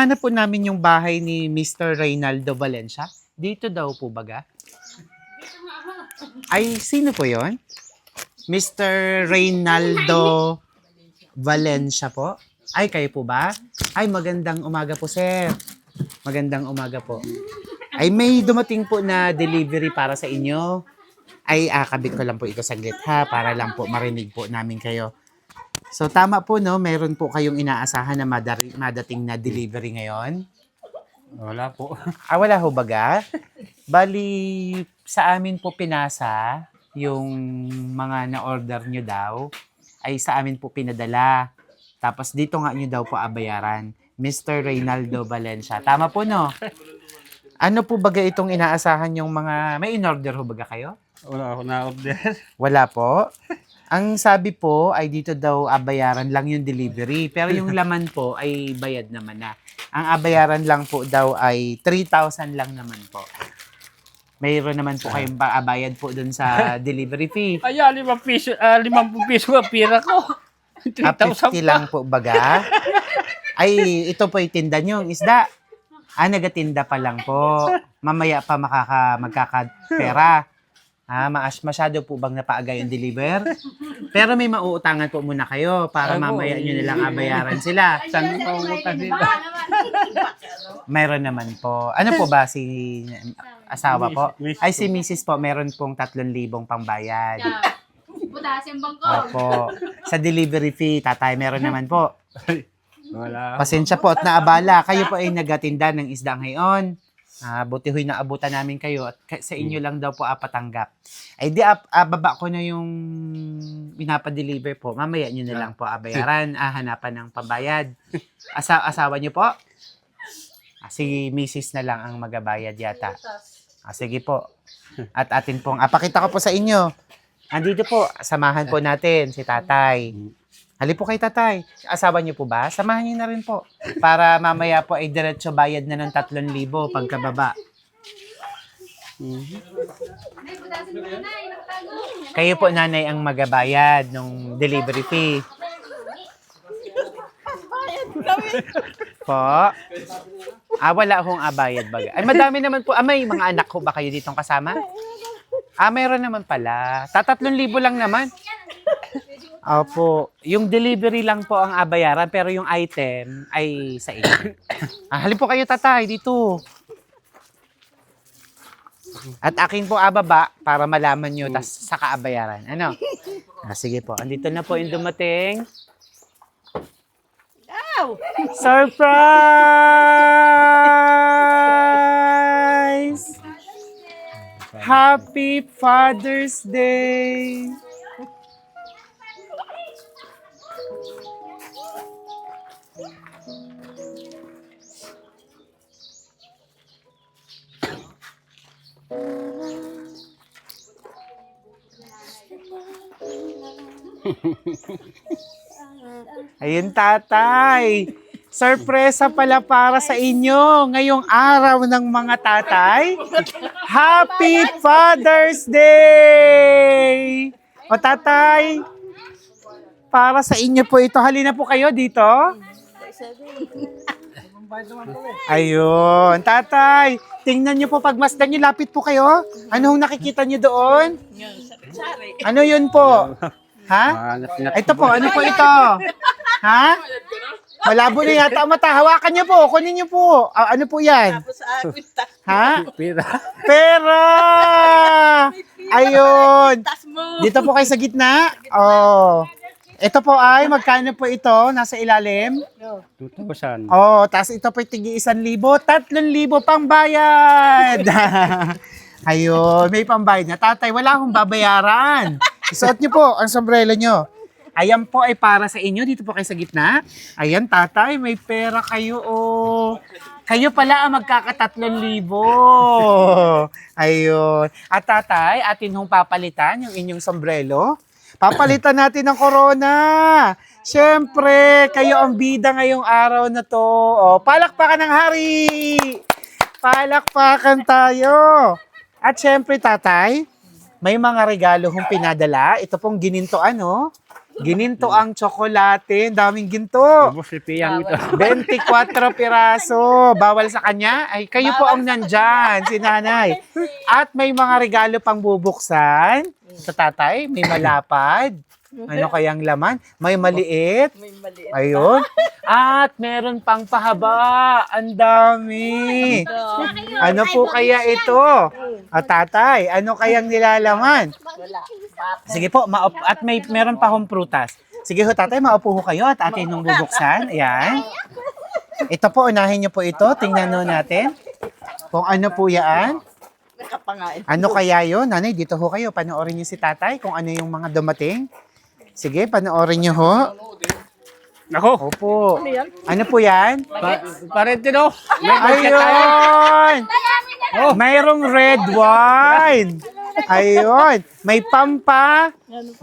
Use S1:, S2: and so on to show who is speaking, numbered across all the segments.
S1: hinahanap po namin yung bahay ni Mr. Reynaldo Valencia. Dito daw po baga? Ay, sino po yon? Mr. Reynaldo Valencia po? Ay, kayo po ba? Ay, magandang umaga po, sir. Magandang umaga po. Ay, may dumating po na delivery para sa inyo. Ay, ah, kabit ko lang po ito saglit ha, para lang po marinig po namin kayo. So, tama po, no? Meron po kayong inaasahan na madari, madating na delivery ngayon?
S2: Wala po.
S1: Ah, wala ho baga? Bali, sa amin po pinasa, yung mga na-order nyo daw, ay sa amin po pinadala. Tapos dito nga nyo daw po abayaran. Mr. Reynaldo Valencia. Tama po, no? Ano po baga itong inaasahan yung mga... May in-order ho baga kayo?
S2: Wala ako na-order.
S1: Wala po. Ang sabi po ay dito daw abayaran lang yung delivery. Pero yung laman po ay bayad naman na. Ang abayaran lang po daw ay 3,000 lang naman po. Mayroon naman po kayong ba- bayad po dun sa delivery fee.
S2: Ay, ah, limang piso, ah, limang piso ang pira ko.
S1: Ah,
S2: 3,000
S1: 50
S2: pa.
S1: lang po baga. Ay, ito po yung tinda nyo, yung isda. Ah, nagatinda pa lang po. Mamaya pa makaka, magkakapera. Ah, maas, masyado po bang napaagay yung deliver? Pero may mauutangan po muna kayo para
S2: Ay,
S1: mamaya nyo nilang abayaran sila.
S2: Saan ko utang nila?
S1: Meron naman po. Ano po ba si asawa po? Ay, si Mrs. po, meron pong 3,000 pangbayad.
S3: Butas yung bangko.
S1: Opo. Sa delivery fee, tatay, meron naman po.
S2: Wala.
S1: Pasensya po at naabala. Kayo po ay nagatinda ng isda ngayon. Ah, buti ho'y naabutan namin kayo at ka- sa inyo lang daw po apatanggap. Ay di ap, ah, baba ko na yung pinapa-deliver po. Mamaya nyo na lang po abayaran, ah, hanapan ng pabayad. Asa asawa nyo po? Ah, si Mrs. na lang ang magabayad yata. Ah, sige po. At atin pong, apakita ko po sa inyo. Andito po, samahan po natin si tatay. Hali po kay tatay. Asawa niyo po ba? Samahan niyo na rin po. Para mamaya po ay diretso bayad na ng 3,000 pagkababa.
S3: Inaktago.
S1: Kayo po nanay ang magabayad ng delivery fee. po? Ah, wala akong abayad baga. Ay, madami naman po. Ah, may mga anak ko ba kayo ditong kasama? Ah, mayroon naman pala. Tatatlong libo lang naman. Opo. Yung delivery lang po ang abayaran, pero yung item ay sa inyo. ah, halin po kayo, tatay, dito. At akin po ababa para malaman nyo, tas saka abayaran. Ano? Ah, sige po. Andito na po yung dumating. Surprise! Happy Father's Day! Ayun, tatay. Sorpresa pala para sa inyo ngayong araw ng mga tatay. Happy Father's Day! O tatay, para sa inyo po ito. Halina po kayo dito. Ayun, tatay. Tingnan niyo po pagmasdan niyo, lapit po kayo. Anong nakikita niyo doon? Ano yun po? Ha? Ito po, ano po ito? Ha? Malabo na yata ang mata. Hawakan niyo po, kunin niyo po. Ah, ano po yan? Ha?
S2: Pira.
S1: Pera! Ayun. Dito po kayo sa gitna. Oh. Ito po ay, magkano po ito? Nasa ilalim?
S2: 2,000.
S1: Oh, tapos ito po tigi isang libo, tatlong libo pang bayad. Ayun, may pambayad na. Tatay, wala akong babayaran. Isuot niyo po ang sombrero niyo. Ayan po ay para sa inyo. Dito po kayo sa gitna. Ayan, tatay, may pera kayo. Oh. Kayo pala ang magkakatatlong libo. Ayun. At tatay, atin hong papalitan yung inyong sombrero. Papalitan natin ng corona. Siyempre, kayo ang bida ngayong araw na to. O, palakpakan ng hari. Palakpakan tayo. At siyempre, tatay, may mga regalo hong pinadala. Ito pong gininto ano. Gininto ang tsokolate. Ang daming ginto.
S2: Ubus si Piyang ito.
S1: 24 piraso. Bawal sa kanya? Ay, kayo po ang nandyan, si nanay. At may mga regalo pang bubuksan sa tatay. May malapad. Ano kayang laman? May maliit.
S4: May maliit.
S1: Ayun. At meron pang pahaba. Ang dami. Ano po kaya ito? At tatay, ano kayang nilalaman?
S4: Wala.
S1: Sige po, maup at may meron pa akong prutas. Sige ho, tatay, maupo ho kayo at atin nung bubuksan. Ayan. Ito po, unahin niyo po ito. Tingnan nyo natin. Kung ano po yan. Ano kaya yun? Nanay, dito ho kayo. Panoorin niyo si tatay kung ano yung mga dumating. Sige, panoorin niyo ho.
S2: Ako.
S1: Opo.
S4: Ano yan?
S1: Ano po yan?
S2: Pa Parentino.
S1: Ayun! Oh, mayroong red wine. Ayun. May pampa.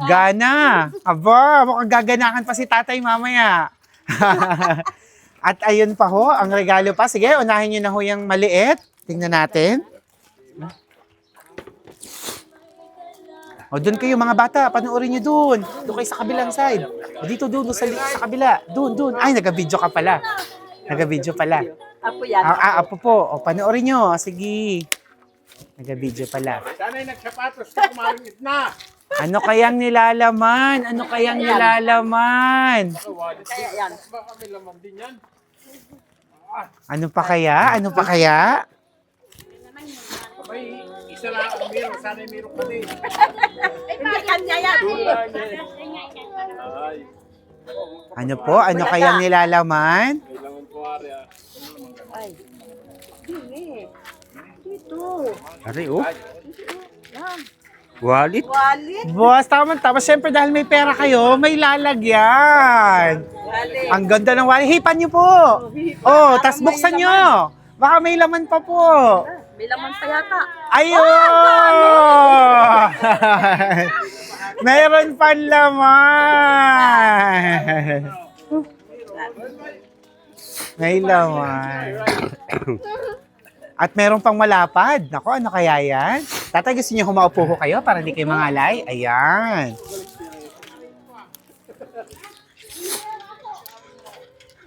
S1: Gana. Aba, mukhang gaganahan pa si tatay mamaya. At ayun pa ho, ang regalo pa. Sige, unahin nyo na ho yung maliit. Tingnan natin. O, doon kayo mga bata, panoorin nyo doon. Doon kayo sa kabilang side. O, dito doon, doon sa, li- sa kabila. Doon, doon. Ay, nag-video ka pala. Nag-video pala.
S4: Apo yan.
S1: Ah, ah, apo po. O, panoorin nyo. Sige. Nag-video pala.
S2: Sana'y nagsapatos na kumaringit na.
S1: Ano kayang nilalaman? Ano kayang nilalaman?
S4: Kaya yan.
S2: Baka may laman din yan.
S1: Ano pa kaya? Ano pa kaya?
S2: May isa lang ang meron. Sana'y meron ka din.
S4: Hindi kanya yan.
S2: Ay.
S1: Ano po? Ano kayang nilalaman?
S2: May laman po ari ah.
S4: Ay. Hindi. Dito.
S2: Ari oh.
S4: Yan.
S2: Wallet.
S4: Wallet.
S1: Boss, tama tama. Siyempre dahil may pera kayo, may lalagyan.
S4: Wallet.
S1: Ang ganda ng wallet. Hipan nyo po. Oh, tas buksan nyo. Baka may laman pa po.
S4: May laman pa yata.
S1: Ayun! Mayroon pang laman. May laman. At meron pang malapad. Nako, ano kaya yan? Tatay, gusto niyo humaupo ko kayo para hindi kayo mangalay? Ayan.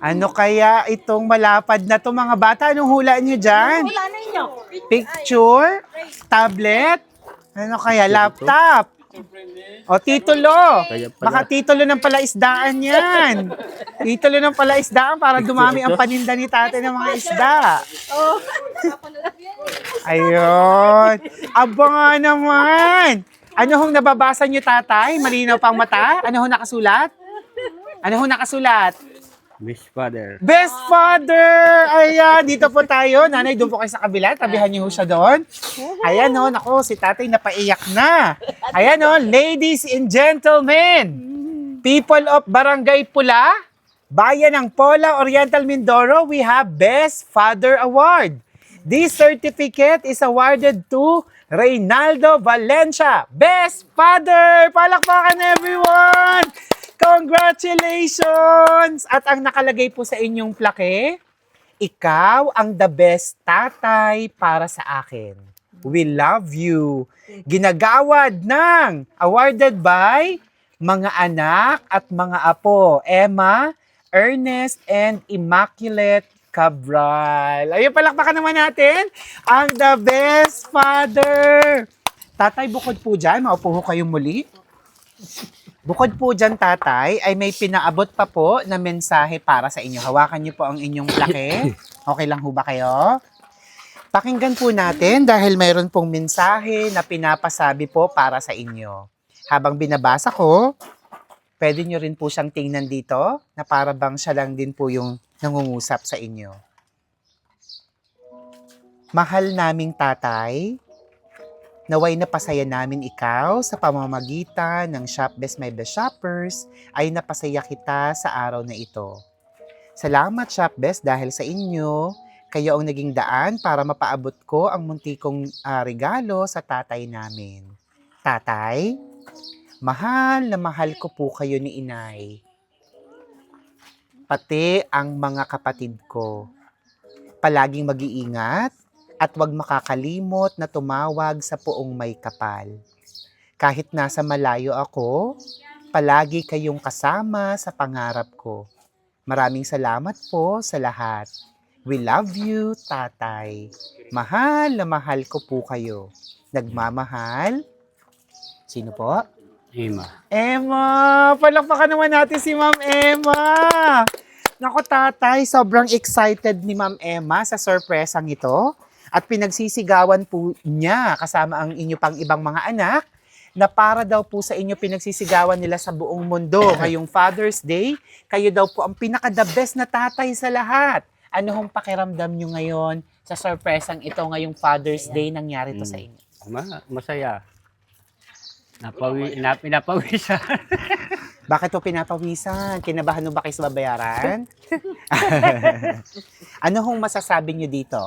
S1: Ano kaya itong malapad na to mga bata? Anong hula niyo dyan?
S4: Wala na inyo.
S1: Picture? Tablet? Ano kaya? Laptop? O titulo? Baka titulo ng palaisdaan yan. Titulo ng palaisdaan para dumami ang paninda ni tatay ng mga isda. Ayun. Aba nga naman. Ano hong nababasa niyo tatay? Malinaw pang mata? Ano hong nakasulat? Ano hong nakasulat?
S2: Miss Father.
S1: Best father! Ayan, dito po tayo. Nanay, doon po kayo sa kabila. Tabihan niyo siya doon. Ayan o, nako, si tatay napaiyak na. Ayan o, ladies and gentlemen, people of Barangay Pula, Bayan ng Pola, Oriental Mindoro, we have Best Father Award. This certificate is awarded to Reynaldo Valencia. Best Father! Palakpakan everyone! Congratulations! At ang nakalagay po sa inyong plaque, ikaw ang the best tatay para sa akin. We love you. Ginagawad ng awarded by mga anak at mga apo, Emma, Ernest, and Immaculate Cabral. Ayun, palakpakan naman natin ang the best father. Tatay, bukod po dyan, maupo ho kayo muli. Bukod po dyan, tatay, ay may pinaabot pa po na mensahe para sa inyo. Hawakan niyo po ang inyong plaque. Okay lang ho ba kayo? Pakinggan po natin dahil mayroon pong mensahe na pinapasabi po para sa inyo. Habang binabasa ko, pwede nyo rin po siyang tingnan dito na para bang siya lang din po yung nangungusap sa inyo. Mahal naming tatay, Naway napasaya namin ikaw sa pamamagitan ng Shop Best My Best Shoppers ay napasaya kita sa araw na ito. Salamat Shop Best dahil sa inyo, kayo ang naging daan para mapaabot ko ang muntikong ah, regalo sa tatay namin. Tatay, mahal na mahal ko po kayo ni inay. Pati ang mga kapatid ko. Palaging mag-iingat at huwag makakalimot na tumawag sa puong may kapal. Kahit nasa malayo ako, palagi kayong kasama sa pangarap ko. Maraming salamat po sa lahat. We love you, tatay. Mahal na mahal ko po kayo. Nagmamahal? Sino po?
S2: Ima.
S1: Emma! Palakpakan naman natin si Ma'am Emma! Nako tatay, sobrang excited ni Ma'am Emma sa surpresang ito. At pinagsisigawan po niya kasama ang inyo pang ibang mga anak na para daw po sa inyo pinagsisigawan nila sa buong mundo ngayong Father's Day. Kayo daw po ang pinaka-the best na tatay sa lahat. Ano hong pakiramdam nyo ngayon sa surpresang ito ngayong Father's Day nangyari to sa inyo?
S2: Ma masaya. Napawi, na, pinapawisan.
S1: Bakit po pinapawisan? Kinabahan mo ba kayo sa babayaran? ano hong masasabi nyo dito?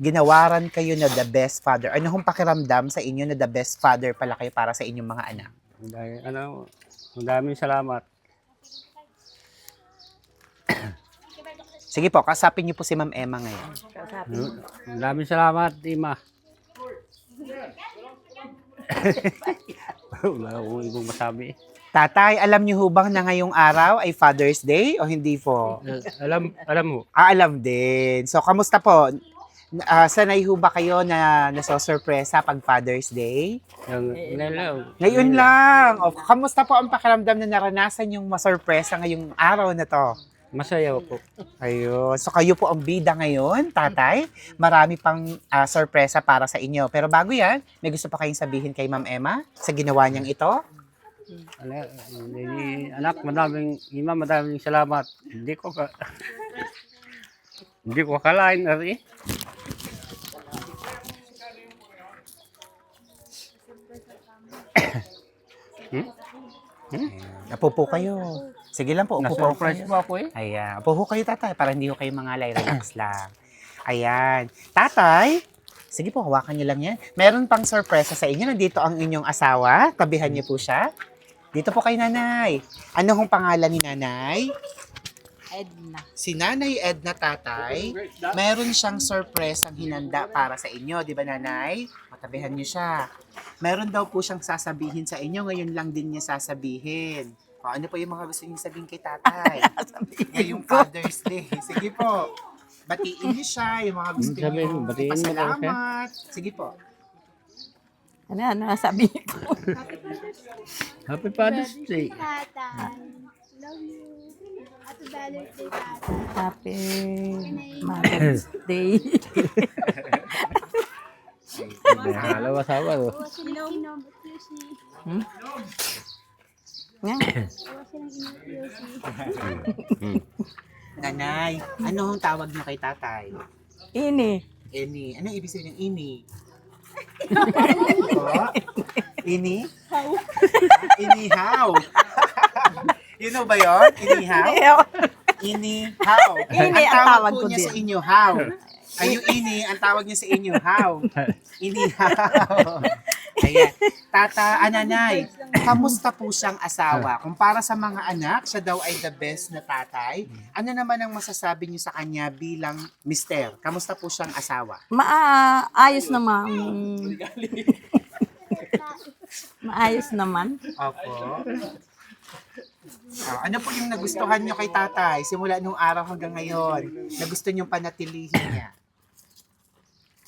S1: Ginawaran kayo na the best father. Ano hong pakiramdam sa inyo na the best father pala kayo para sa inyong mga anak?
S2: Dahil, ano, ang daming salamat.
S1: Sige po, kasapin niyo po si Ma'am Emma ngayon.
S4: Kausapin.
S2: Ang daming salamat, Ima. Wala akong ibang masabi.
S1: Tatay, alam niyo ho bang na ngayong araw ay Father's Day o hindi po?
S2: Alam, alam mo,
S1: Ah, alam din. So, kamusta po? Ah, sanay ho ba kayo na nasosurpresa pag Father's Day?
S2: ngayon lang.
S1: Ngayon lang. O, kamusta po ang pakiramdam na naranasan yung masurpresa ngayong araw na to?
S2: Masaya po.
S1: Ayun. So kayo po ang bida ngayon, tatay. Marami pang ah, sorpresa para sa inyo. Pero bago yan, may gusto pa kayong sabihin kay Ma'am Emma sa ginawa niyang ito?
S2: Ano, eh, anak, madaming, Ima, madaming salamat. Hindi ko ka, hindi ko akalain, Ari.
S1: Apo po kayo. Sige lang po, upo po
S2: Na-surprise
S1: kayo.
S2: po ako eh.
S1: Ayan. Upo po kayo, tatay, para hindi ko kayo mangalay. Relax lang. Ayan. Tatay, sige po, hawakan niyo lang yan. Meron pang sorpresa sa inyo. Nandito ang inyong asawa. Tabihan niyo po siya. Dito po kay nanay. Ano hong pangalan ni nanay?
S4: Edna.
S1: Si Nanay Edna Tatay, meron siyang surprise ang hinanda para sa inyo, di ba Nanay? Matabihan niyo siya. Meron daw po siyang sasabihin sa inyo, ngayon lang din niya sasabihin. O, ano po yung mga gusto niyo sabihin kay Tatay? Ngayong Father's Day. Sige po. Batiin niyo siya, yung mga gusto
S2: sabihin
S1: niyo.
S2: mo, batiin mo.
S1: Sige po.
S4: Ano, ano, sabihin ko.
S2: Happy Father's Day.
S3: Love you. Happy Father's Day.
S4: Happy Mother's Day.
S2: Dalawa sawa to.
S4: Hmm? Nga.
S1: Nanay, ano ang tawag niyo kay Tatay?
S4: Ini.
S1: Ini. Ano ibig sabihin ng ini? Po? Ini? How? Inihaw. you know ba yun? Inihaw? Inihaw.
S4: Ini ang tawag
S1: po
S4: ko
S1: niya
S4: din.
S1: sa inyo, how? Ay, yung ini, ang tawag niya sa inyo, how? Inihaw. Ayan. Tata, ananay, kamusta po siyang asawa? Kung para sa mga anak, siya daw ay the best na tatay. Ano naman ang masasabi niyo sa kanya bilang mister? Kamusta po siyang asawa?
S4: Maayos naman. Maayos naman.
S1: Opo. Oh, ano po yung nagustuhan niyo kay tatay simula nung araw hanggang ngayon? Na gusto niyong panatilihin niya?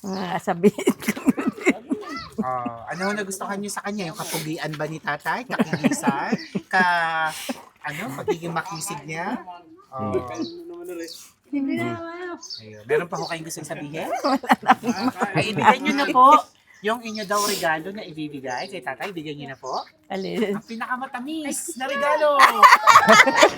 S4: Ah, sabihin ko.
S1: Oh, ano ang nagustuhan niyo sa kanya? Yung kapugian ba ni tatay? Kakigisan? Ka, ano, pagiging makisig niya? Oh. Ayun. Meron pa ko kayong gusto sabihin? Ay, ibigay niyo na po yung inyo daw regalo na ibibigay kay tatay. Ibigay niyo na po.
S4: Alin.
S1: Ang pinakamatamis na regalo.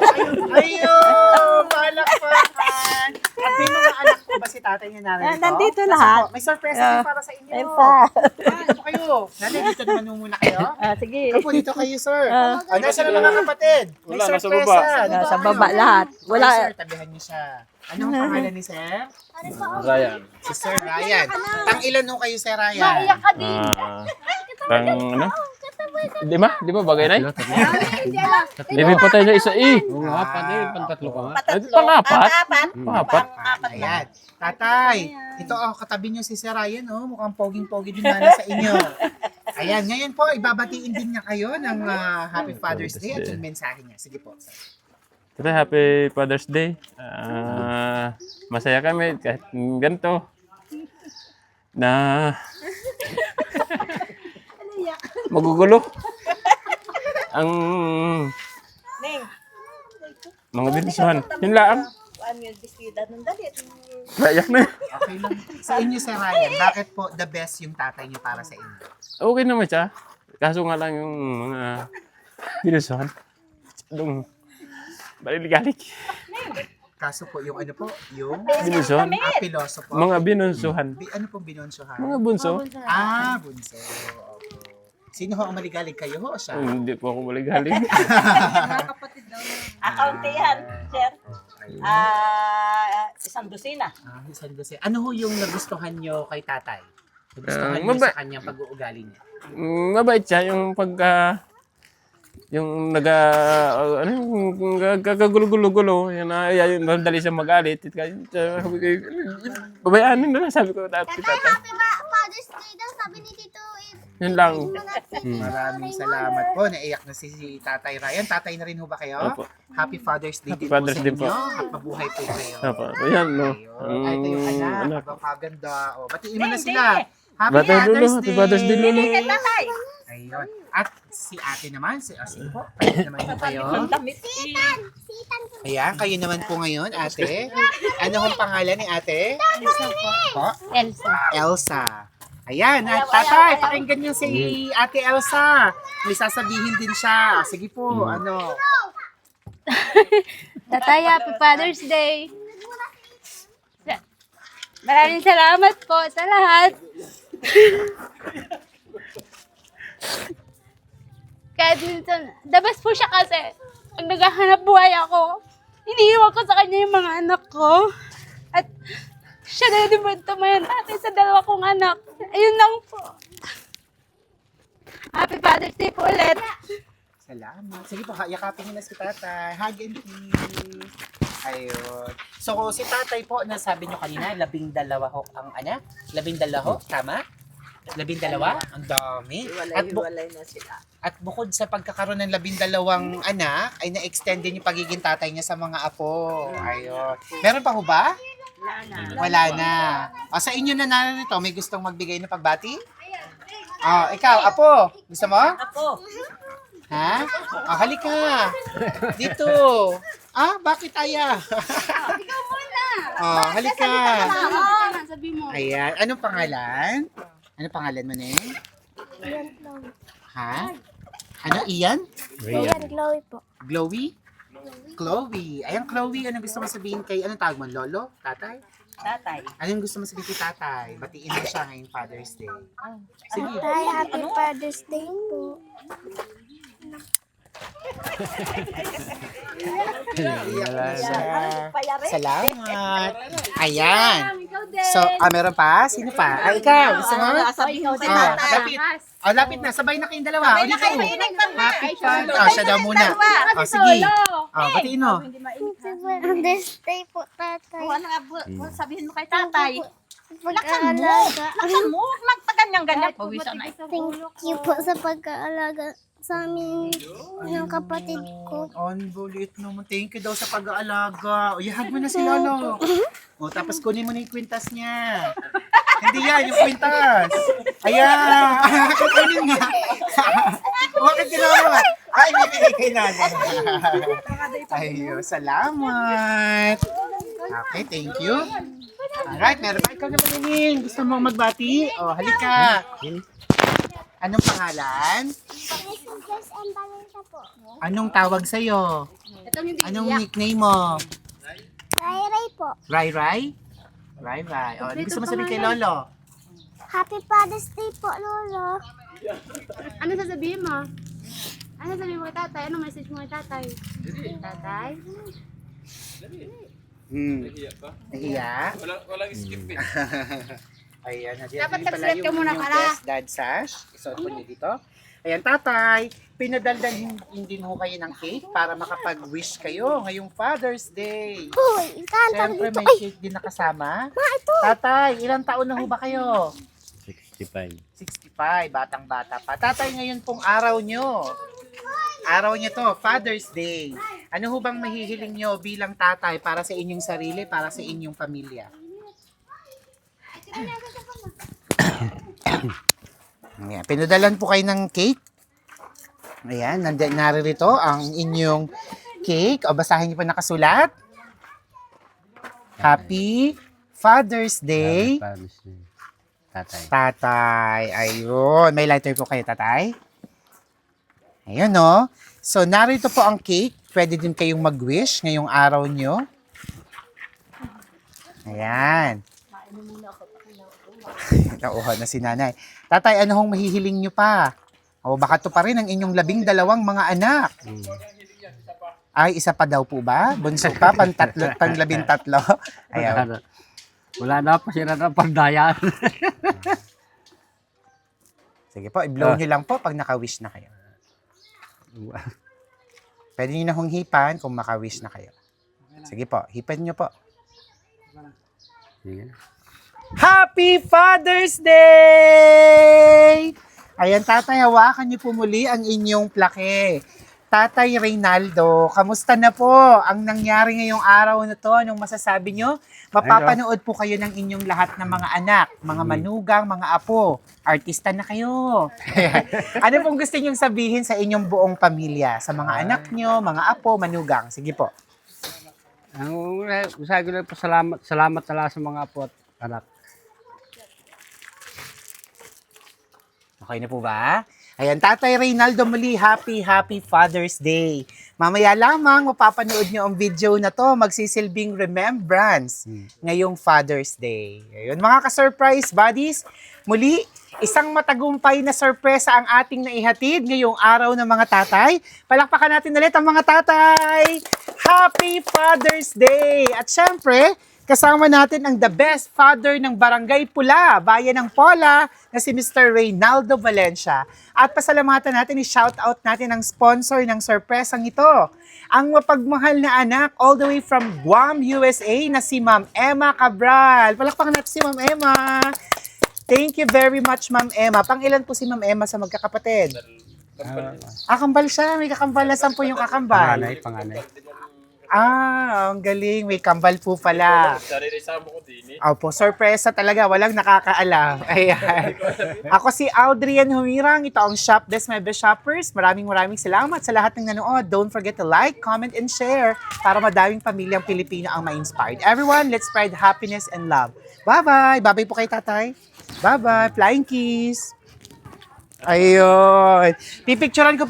S1: ayun, ayun, palakpakan. At may mga anak po ba si tatay niya narito?
S4: Ah, nandito lahat.
S1: po. May surprise
S4: Ah.
S1: din para sa inyo.
S4: Ay pa.
S1: Dito po kayo. Nanay, dito naman muna kayo.
S4: Ah, sige.
S1: Opo, dito kayo, sir.
S4: Ah.
S1: Ah, nasa na mga kapatid? May
S2: Wala, nasa
S1: surpresa.
S2: baba.
S4: Nasa baba lahat.
S1: Wala.
S4: Wala.
S1: sir, tabihan niyo siya. Anong pangalan ni sir?
S2: Ryan.
S1: Si Sir Ryan. Pang ilan nung kayo, Sir Ryan?
S3: Maiyak ka din.
S5: Ah, tang ano? Di ba? Di ba bagay na?
S3: Hindi alam.
S5: Limin pa tayo na isa eh.
S2: Oo nga, pati, pantatlo ka nga.
S5: Ay, pangapat?
S4: Apat.
S5: Pangapat?
S1: Ayan. Tatay, ito oh, katabi niyo si Sir Ryan, oh. Mukhang poging-pogi din na sa inyo. Ayan, ngayon po, ibabatiin din niya kayo ng ah, Happy Father's Day at yung mensahe niya. Sige po.
S5: Tara, happy Father's Day. Ah, masaya kami kahit ganito. Na magugulo. Ang mga bindisuhan. Yun lang. Nayak na.
S1: Okay lang. Sa inyo, Sir Ryan, bakit po the best yung tatay niyo para sa inyo?
S5: Okay naman siya. Kaso nga lang yung mga bindisuhan. Yung baliligalik.
S1: Kaso po, yung ano po, yung
S5: Bindisuhan.
S1: ah, piloso po.
S5: Mga binunsuhan.
S1: Bi- ano pong binonsohan?
S5: Mga bunso.
S1: Ah, bunso. Opo. Sino ho ang maligalig kayo ho o siya?
S5: Hindi po ako maligaling.
S4: Account yan, sir. Ah, isang dosina.
S1: Ah, isang dosen. Ano ho yung nagustuhan nyo kay tatay? Nagustuhan
S5: Ah, maba-
S1: sa kanyang pag-uugali niya?
S5: Mm, mabait siya yung pagka yung naga ano yung kakagulo-gulo-gulo yan na yan madali siya magalit kaya sabi ko babayaan na lang sabi ko dati tata
S3: Happy ba- Father's Day daw, sabi ni Tito
S5: yun lang
S1: Maraming salamat po. Naiyak na si, si Tatay Ryan. Tatay na rin ho ba kayo?
S5: Opo.
S1: Happy Father's Day
S5: Happy
S1: din
S5: Father's
S1: po sa
S5: Day po.
S1: inyo. At mabuhay po kayo.
S5: Apo, ayan no
S1: Ayun. Ay, ito yung
S5: Mm,
S1: anak.
S5: anak
S1: Napakaganda. O, batiin mo na sila. Happy Father's Day.
S5: Happy Father's Day, Lolo.
S4: Tatay.
S1: Ayun. At si ate naman, si Asin po. Kayo naman po kayo.
S4: Damit.
S3: Sitan po.
S1: Ayan, kayo naman po ngayon, ate. Ano hong pangalan ni ate? Po?
S3: Elsa.
S1: Elsa. Ayan, at tatay, pakinggan niyo si ate Elsa. May sasabihin din siya. Sige po, ano.
S3: Tatay, Happy Father's Day. Maraming salamat po sa lahat. Kahit minsan, the best po siya kasi pag naghahanap buhay ako, iniiwan ko sa kanya yung mga anak ko. At siya na din po tumayan natin sa dalawa kong anak. Ayun lang po. Happy Father's Day po ulit.
S1: Salamat. Sige po, yakapin niyo na si tatay. Hug and kiss. Ayun. So, si tatay po, nasabi niyo kanina, labing dalawa ho ang ana? Labing dalawa ho? Tama? Labing dalawa? Ang dami. At, bu-
S4: Hiwalay na sila.
S1: at bukod sa pagkakaroon ng labing dalawang anak, ay na-extend din yung pagiging tatay niya sa mga apo. Ayun. Meron pa ho ba?
S4: Wala na.
S1: Wala na. O, sa inyo na narito, may gustong magbigay ng pagbati? Oh, ikaw, apo, gusto mo?
S4: Ako.
S1: Ha? Oh, halika. Dito. Ah, bakit aya?
S3: Ikaw muna.
S1: Oh, halika.
S3: Sabi mo.
S1: Ayan. Anong pangalan? Anong pangalan mo, ne? Ha? Ano, Ian?
S3: Ayan, Chloe po.
S1: Glowy? Chloe. Ayan, Chloe. Anong gusto mo sabihin kay, anong tawag mo? Lolo? Tatay?
S4: Tatay.
S1: Anong gusto mo sabihin kay tatay? Batiin mo siya ngayong Father's Day. Sige.
S3: Tay, Happy Father's Day po.
S1: Salamat. Ayan. So, ah, meron pa? Sino pa? Ah, ikaw. Mo?
S4: Sabihin ko si
S1: Ah, lapit. Oh, lapit na. Sabay na kayong dalawa.
S4: Sabay na kayo, mainig pa nga.
S1: Oh, siya daw muna. Oh, sige. Oh, batiin mo.
S3: Father's Day po, tatay.
S4: Ano nga sabihin mo kay tatay.
S3: Pag-aalaga.
S4: Laksan mo. Huwag magpaganyan-ganyan. Pawisan na.
S3: Thank you po sa pag-aalaga sa amin ng kapatid ko.
S1: Ang bulit naman. Thank you daw sa pag-aalaga. O, ihag mo na si Lolo. O, tapos kunin mo na yung kwintas niya. Hindi yan, yung kwintas. Ayan. Kunin nga. Bakit ginawa? Ay, bibigay kay nanay. Ayun, salamat. Okay, thank you. Alright, meron pa ikaw naman Ninin. Gusto mo magbati? O, halika. Anong pangalan? Anong tawag sa'yo? Anong nickname mo?
S3: Ray Ray po.
S1: Rai Rai? Rai Rai. O, ano gusto mo sabihin kay Lolo?
S3: Happy Father's Day po, Lolo.
S6: Ano sasabihin mo? Ano sasabihin mo kay tatay? Ano message mo kay tatay? Tatay?
S1: Hmm. Nahiya? Wala, walang skip eh. Ayan, nandiyan
S6: Dapat
S1: pala
S6: nag-sweat ka
S1: yung
S6: muna,
S1: yung
S6: Kara.
S1: best dad sash. Isuot po niyo dito. Ayan, tatay, pinadaldalhin din ho kayo ng cake para makapag-wish kayo ngayong Father's Day.
S3: Hoy, saan
S1: Siyempre,
S3: dito?
S1: may
S3: Ay,
S1: cake din nakasama.
S3: ma, ito.
S1: Tatay, ilang taon na ho ba kayo?
S2: 65.
S1: 65, batang bata pa. Tatay, ngayon pong araw nyo. Araw nyo to, Father's Day. Ano ho bang mahihiling nyo bilang tatay para sa inyong sarili, para sa inyong pamilya? Ayan, pinadalan po kayo ng cake. Ayan, naririto ang inyong cake. O, basahin niyo pa nakasulat. Happy Father's Day.
S2: Para Miss Tatay.
S1: Tatay. Ayun. May lighter po kayo, tatay? Ayun, no? So, narito po ang cake. Pwede din kayong mag-wish ngayong araw nyo. Ayan. Nauha na si nanay. Tatay, ano hong mahihiling nyo pa? O baka to pa rin ang inyong labing dalawang mga anak.
S2: Hmm.
S1: Ay, isa pa daw po ba? Bunso pa, pantatlo, pang labing tatlo. Ayaw.
S2: Wala na. Pa sila ng pandayan.
S1: Sige po, i-blow nyo lang po pag naka-wish na kayo. Pwede nyo na hong hipan kung maka-wish na kayo. Sige po, hipan nyo po. Happy Father's Day! Ayan, tatay, hawakan niyo po muli ang inyong plake. Tatay Reynaldo, kamusta na po ang nangyari ngayong araw na to? Anong masasabi nyo? Mapapanood po kayo ng inyong lahat ng mga anak, mga manugang, mga apo. Artista na kayo. ano pong gusto nyong sabihin sa inyong buong pamilya? Sa mga anak nyo, mga apo, manugang? Sige po.
S2: Ang una, sabi ko lang po salamat, salamat talaga sa mga apo at anak.
S1: Okay na po ba? Ayan, Tatay Reynaldo muli, happy, happy Father's Day. Mamaya lamang, mapapanood nyo ang video na to, magsisilbing remembrance ngayong Father's Day. Ayun, mga ka-surprise buddies, muli, isang matagumpay na sorpresa ang ating naihatid ngayong araw ng mga tatay. Palakpakan natin ulit ang mga tatay! Happy Father's Day! At syempre, Kasama natin ang the best father ng Barangay Pula, Bayan ng Pola, na si Mr. Reynaldo Valencia. At pasalamatan natin, i-shout out natin ang sponsor ng sorpresang ito. Ang mapagmahal na anak all the way from Guam, USA na si Ma'am Emma Cabral. Palakpakan natin si Ma'am Emma. Thank you very much, Ma'am Emma. Pang ilan po si Ma'am Emma sa magkakapatid? Ah, kambal siya. May kakambal na sampu yung kakambal.
S2: Panganay, panganay.
S1: Ah, ang galing. May kambal po pala.
S5: Saririsama ko din eh.
S1: Opo, sorpresa talaga. Walang nakakaalam. Ayan. Ako si Aldrian Humirang. Ito ang Shop Desk My Best Shoppers. Maraming maraming salamat sa lahat ng nanood. Don't forget to like, comment, and share para madaming pamilyang Pilipino ang ma-inspired. Everyone, let's spread happiness and love. Bye-bye. Bye-bye po kay tatay. Bye-bye. Flying kiss. Ayun. Pipicturean ko po